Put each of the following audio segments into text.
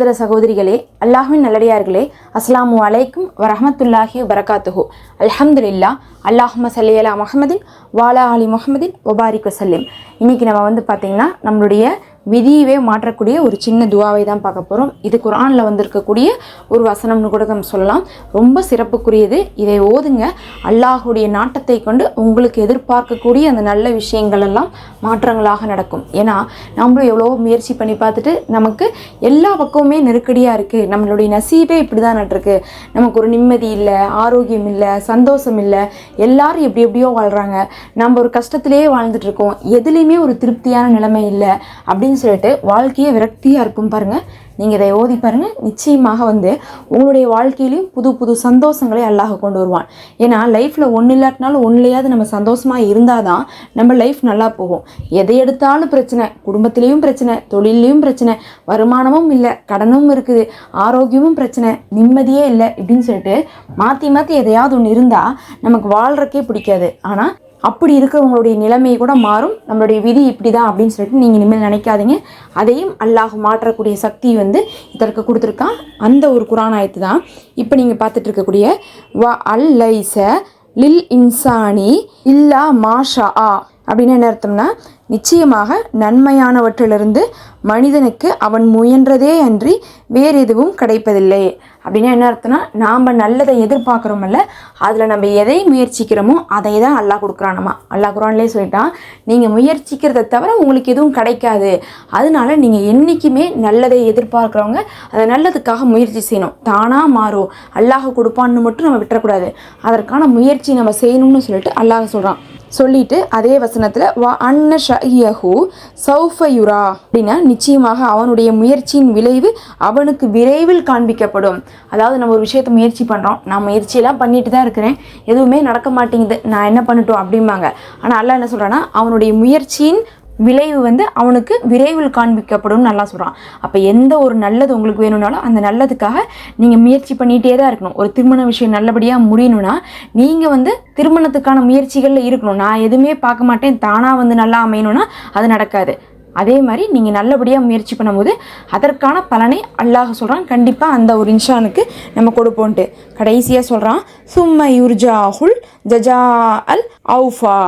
சகோதர சகோதரிகளே அல்லாஹ்வின் நல்லடியார்களே அஸ்லாம் அலைக்கும் வரஹமத்துல்லாஹி வரகாத்துஹு அல்ஹம்துலில்லா அல்லாஹும சல்லி அலா வாலா அலி முஹம்மதின் ஒபாரிக் வசல்லிம் இன்னைக்கு நம்ம வந்து பார்த்திங்கன்னா நம்மளுடைய விதியவே மாற்றக்கூடிய ஒரு சின்ன துவாவை தான் பார்க்க போகிறோம் இது குரானில் வந்திருக்கக்கூடிய ஒரு வசனம்னு கூட நம்ம சொல்லலாம். ரொம்ப சிறப்புக்குரியது. இதை ஓதுங்க. அல்லாஹுடைய நாட்டத்தை கொண்டு உங்களுக்கு எதிர்பார்க்கக்கூடிய அந்த நல்ல விஷயங்கள் எல்லாம் மாற்றங்களாக நடக்கும். ஏன்னா நம்மளும் எவ்வளோ முயற்சி பண்ணி பார்த்துட்டு நமக்கு எல்லா பக்கமுமே நெருக்கடியாக இருக்குது நம்மளுடைய நசீபே இப்படி தான் நட்டிருக்கு நமக்கு ஒரு நிம்மதி இல்லை ஆரோக்கியம் இல்லை சந்தோஷம் இல்லை. எல்லாரும் எப்படி எப்படியோ வாழ்கிறாங்க நம்ம ஒரு கஷ்டத்திலேயே வாழ்ந்துட்டுருக்கோம் எதுலேயுமே ஒரு திருப்தியான நிலைமை இல்லை. அப்படி அப்படின்னு சொல்லிட்டு வாழ்க்கையே விரக்தியாக இருக்கும் பாருங்கள் நீங்கள் இதை ஓதி பாருங்கள் நிச்சயமாக வந்து உங்களுடைய வாழ்க்கையிலையும் புது புது சந்தோஷங்களை அல்லாஹ் கொண்டு வருவான். ஏன்னா லைஃப்பில் ஒன்று இல்லாட்டினாலும் ஒன்றுலையாவது நம்ம சந்தோஷமாக இருந்தால் தான் நம்ம லைஃப் நல்லா போகும். எதை எடுத்தாலும் பிரச்சனை குடும்பத்திலையும் பிரச்சனை தொழிலையும் பிரச்சனை வருமானமும் இல்லை கடனும் இருக்குது ஆரோக்கியமும் பிரச்சனை நிம்மதியே இல்லை இப்படின்னு சொல்லிட்டு மாற்றி மாற்றி எதையாவது ஒன்று இருந்தால் நமக்கு வாழ்கிறக்கே பிடிக்காது. ஆனால் அப்படி இருக்கிறவங்களுடைய நிலைமை கூட மாறும். நம்மளுடைய விதி இப்படி தான் அப்படின்னு சொல்லிட்டு நீங்கள் இனிமேல் நினைக்காதீங்க. அதையும் அல்லாஹ் மாற்றக்கூடிய சக்தி வந்து இதற்கு கொடுத்துருக்கான். அந்த ஒரு குரான் ஆயத்து தான். இப்போ நீங்கள் பார்த்துட்டு இருக்கக்கூடிய வ அல் லைச லில் இன்சானி இல்லா மாஷா ஆ அப்படின்னு என்ன அர்த்தம்னா நிச்சயமாக நன்மையானவற்றிலிருந்து மனிதனுக்கு அவன் முயன்றதே அன்றி வேறு எதுவும் கிடைப்பதில்லை. அப்படின்னா என்ன அர்த்தம்னா நாம் நல்லதை எதிர்பார்க்குறோமல்ல அதில் நம்ம எதை முயற்சிக்கிறோமோ அதை தான் அல்லாஹ் கொடுக்குறான் நம்ம அல்லாஹ் குரான்லேயே சொல்லிட்டான் நீங்கள் முயற்சிக்கிறத தவிர உங்களுக்கு எதுவும் கிடைக்காது. அதனால நீங்கள் என்றைக்குமே நல்லதை எதிர்பார்க்குறவங்க அதை நல்லதுக்காக முயற்சி செய்யணும். தானாக மாறும். அல்லாஹ் கொடுப்பான்னு மட்டும் நம்ம விட்டுறக்கூடாது. அதற்கான முயற்சி நம்ம செய்யணும்னு சொல்லிட்டு அல்லாஹ் சொல்கிறான் சொல்லிட்டு அதே வசனத்தில் வா அன்ன ஷஹியஹு சௌஃபயுரா அப்படின்னா நிச்சயமாக அவனுடைய முயற்சியின் விளைவு அவனுக்கு விரைவில் காண்பிக்கப்படும். அதாவது நம்ம ஒரு விஷயத்தை முயற்சி பண்ணுறோம் நான் முயற்சியெல்லாம் பண்ணிட்டு தான் இருக்கிறேன். எதுவுமே நடக்க மாட்டேங்குது. நான் என்ன பண்ணட்டும் அப்படிம்பாங்க. ஆனால் அல்ல என்ன சொல்கிறேன்னா அவனுடைய முயற்சியின் விளைவு வந்து அவனுக்கு விரைவில் காண்பிக்கப்படும் நல்லா சொல்கிறான் அப்போ எந்த ஒரு நல்லது உங்களுக்கு வேணும்னாலும் அந்த நல்லதுக்காக நீங்கள் முயற்சி பண்ணிகிட்டே தான் இருக்கணும். ஒரு திருமண விஷயம் நல்லபடியாக முடியணும்னா நீங்கள் வந்து திருமணத்துக்கான முயற்சிகளில் இருக்கணும். நான் எதுவுமே பார்க்க மாட்டேன். தானாக வந்து நல்லா அமையணும்னா அது நடக்காது. அதே மாதிரி நீங்கள் நல்லபடியாக முயற்சி பண்ணும்போது அதற்கான பலனை அல்லாஹ் சொல்கிறான் கண்டிப்பாக அந்த ஒரு இன்ஷானுக்கு நம்ம கொடுப்போன்ட்டு கடைசியாக சொல்கிறான் சும்ம யுர்ஜாஹுல் ஜஜா அல் அவுஃபா.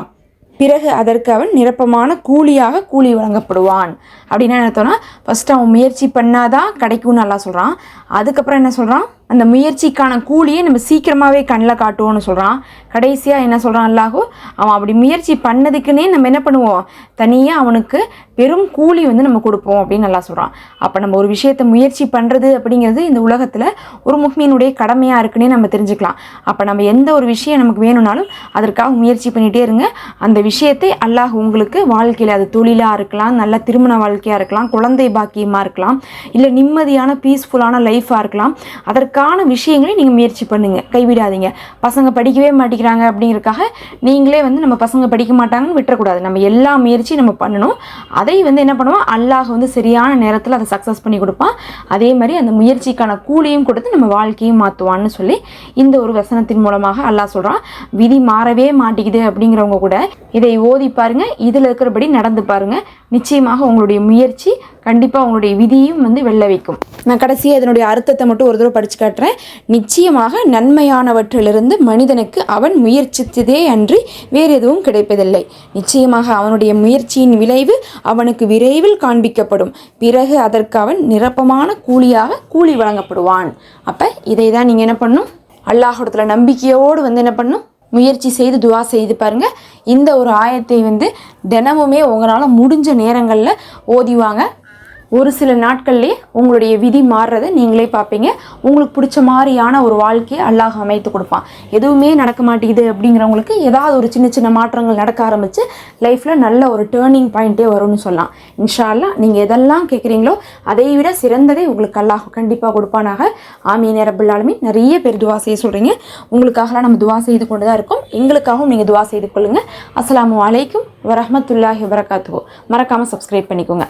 பிறகு அதற்கு அவன் நிரப்பமான கூலியாக கூலி வழங்கப்படுவான். அப்படின்னா என்ன அர்த்தம்னா ஃபஸ்ட்டு அவன் முயற்சி பண்ணாதான் கிடைக்கும்னு நல்லா சொல்கிறான் அதுக்கப்புறம் என்ன சொல்கிறான் அந்த முயற்சிக்கான கூலியை நம்ம சீக்கிரமாகவே கண்ணில் காட்டுவோம்னு சொல்கிறான் கடைசியாக என்ன சொல்கிறான் அல்லாஹோ? அவன் அப்படி முயற்சி பண்ணதுக்குன்னே நம்ம என்ன பண்ணுவோம்? தனியாக அவனுக்கு பெரும் கூலி வந்து நம்ம கொடுப்போம் அப்படின்னு நல்லா சொல்கிறான் அப்போ நம்ம ஒரு விஷயத்தை முயற்சி பண்ணுறது அப்படிங்கிறது இந்த உலகத்தில் ஒரு முக்மீனுடைய கடமையாக இருக்குன்னே நம்ம தெரிஞ்சுக்கலாம். அப்போ நம்ம எந்த ஒரு விஷயம் நமக்கு வேணும்னாலும் அதற்காக முயற்சி பண்ணிகிட்டே இருங்க. அந்த விஷயத்தை அல்லாஹ் உங்களுக்கு வாழ்க்கையில் அது தொழிலாக இருக்கலாம் நல்ல திருமண வாழ்க்கையாக இருக்கலாம் குழந்தை பாக்கியமாக இருக்கலாம் இல்லை நிம்மதியான பீஸ்ஃபுல்லான லைஃப்பாக இருக்கலாம். அதற்காக அதற்கான விஷயங்களை நீங்கள் முயற்சி பண்ணுங்கள் கைவிடாதீங்க. பசங்க படிக்கவே மாட்டேங்கிறாங்க அப்படிங்கிறதுக்காக நீங்களே வந்து நம்ம பசங்க படிக்க மாட்டாங்கன்னு விட்டுறக்கூடாது. நம்ம எல்லா முயற்சியும் நம்ம பண்ணணும். அதை வந்து என்ன பண்ணுவோம்? அல்லாஹ் வந்து சரியான நேரத்தில் அதை சக்ஸஸ் பண்ணி கொடுப்பான். அதே மாதிரி அந்த முயற்சிக்கான கூலியும் கொடுத்து நம்ம வாழ்க்கையும் மாற்றுவான்னு சொல்லி இந்த ஒரு வசனத்தின் மூலமாக அல்லாஹ் சொல்கிறான் விதி மாறவே மாட்டேங்குது அப்படிங்கிறவங்க கூட இதை ஓதி பாருங்கள் இதில் இருக்கிறபடி நடந்து பாருங்கள் நிச்சயமாக உங்களுடைய முயற்சி கண்டிப்பாக உங்களுடைய விதியும் வந்து வெல்ல வைக்கும். நான் கடைசியாக இதனுடைய அர்த்தத்தை மட்டும் ஒரு தடவை படித்து காட்டுறேன். நிச்சயமாக நன்மையானவற்றிலிருந்து மனிதனுக்கு அவன் முயற்சித்ததே அன்றி வேறு எதுவும் கிடைப்பதில்லை. நிச்சயமாக அவனுடைய முயற்சியின் விளைவு அவனுக்கு விரைவில் காண்பிக்கப்படும். பிறகு அதற்கு அவன் நிரப்பமான கூலியாக கூலி வழங்கப்படுவான். அப்போ இதை தான் நீங்கள் என்ன பண்ணும்? அல்லாஹிடத்துல நம்பிக்கையோடு வந்து என்ன பண்ணும்? முயற்சி செய்து துவா செய்து பாருங்க. இந்த ஒரு ஆயத்தை வந்து தினமுமே உங்களால் முடிஞ்ச நேரங்களில் ஓதிவாங்க ஒரு சில நாட்கள்லேயே உங்களுடைய விதி மாறுறதை நீங்களே பார்ப்பீங்க. உங்களுக்கு பிடிச்ச மாதிரியான ஒரு வாழ்க்கையை அல்லாஹ் அமைத்து கொடுப்பான். எதுவுமே நடக்க மாட்டேங்குது அப்படிங்கிறவங்களுக்கு ஏதாவது ஒரு சின்ன சின்ன மாற்றங்கள் நடக்க ஆரம்பித்து லைஃப்பில் நல்ல ஒரு டேர்னிங் பாயிண்ட்டே வரும்னு சொல்லலாம். இன்ஷா நீங்கள் எதெல்லாம் கேட்குறீங்களோ அதை விட சிறந்ததை உங்களுக்கு அல்லாஹ் கண்டிப்பாக கொடுப்பானாக. ஆமீன் ரபுல் நிறைய பேர் துவா செய்ய சொல்கிறீங்க உங்களுக்காகலாம் நம்ம துவா செய்து கொண்டு தான் இருக்கோம். எங்களுக்காகவும் நீங்கள் துவா செய்து கொள்ளுங்கள் அஸ்ஸலாமு அலைக்கும் வரமத்துல்லாஹி வரகாத்துவோ மறக்காமல் சப்ஸ்கிரைப் பண்ணிக்கோங்க.